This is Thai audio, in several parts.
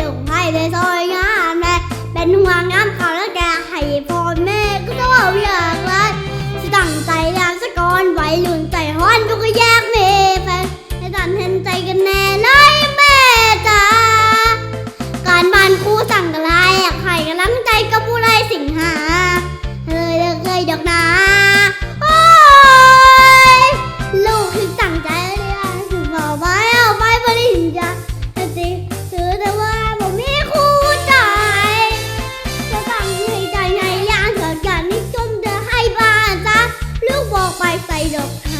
ลูกให้ไปซอยงามแลยเป็นห่วงงามเขาแล้วแกให้พ่อแม่ก็ต้องอยากเลยสิตั้งใจยามสะกอนไว้ลุ่นใจฮ้อนทุกแยกเแฟนให้ตันเห็นใจกันแน่เลยแม่จ้าการบ้านครูสั่งกะไรอยากให้กำลังใจกับผู้ไรสิงหาเฮ้ยเคยดอกนาโอ้ลูกคือสั่งใจเลยอ่ถึงบอกว่าเอาไปบริญญาจริง กบอ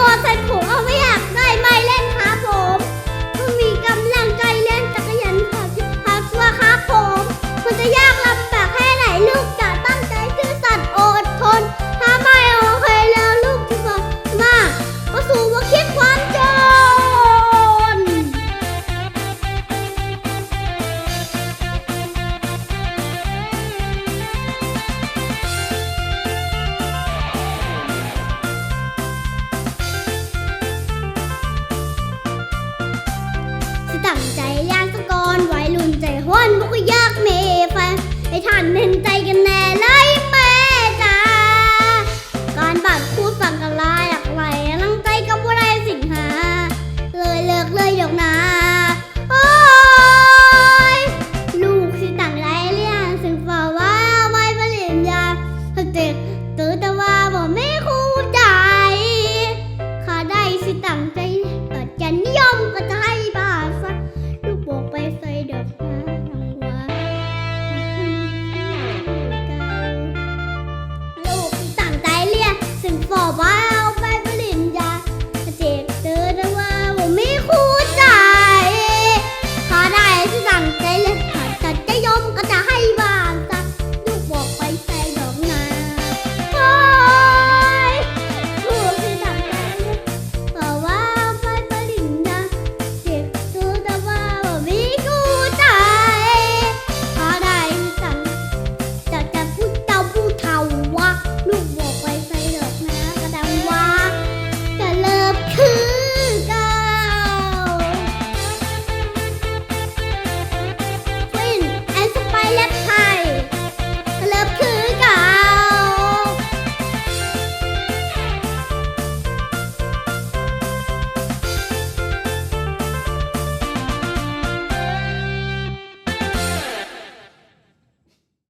โย ตั้งใจยานสกอนไวรุ่นใจห้อนบุกยากเมฟันให้ท่านเห็นใจกันนะ